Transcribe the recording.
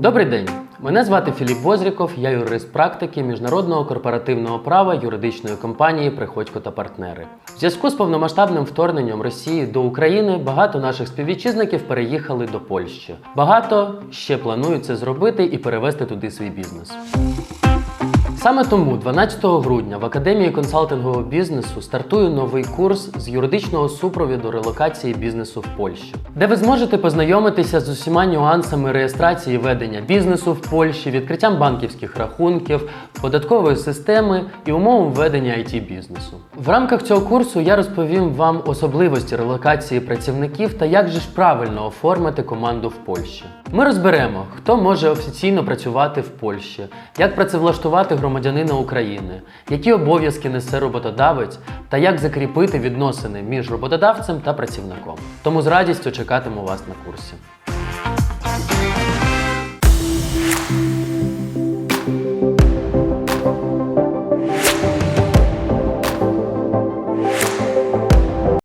Добрий день. Мене звати Філіп Возріков, я юрист практики міжнародного корпоративного права юридичної компанії Приходько та партнери. В зв'язку з повномасштабним вторгненням Росії до України багато наших співвітчизників переїхали до Польщі. Багато ще планують це зробити і перевести туди свій бізнес. Саме тому 12 грудня в Академії консалтингового бізнесу стартує новий курс з юридичного супровіду релокації бізнесу в Польщі, де ви зможете познайомитися з усіма нюансами реєстрації ведення бізнесу в Польщі, відкриттям банківських рахунків, податкової системи і умовам ведення it бізнесу. В рамках цього курсу я розповім вам особливості релокації працівників та як же ж правильно оформити команду в Польщі. Ми розберемо, хто може офіційно працювати в Польщі, як працевлаштувати громадянина України, які обов'язки несе роботодавець та як закріпити відносини між роботодавцем та працівником. Тому з радістю чекатиму вас на курсі.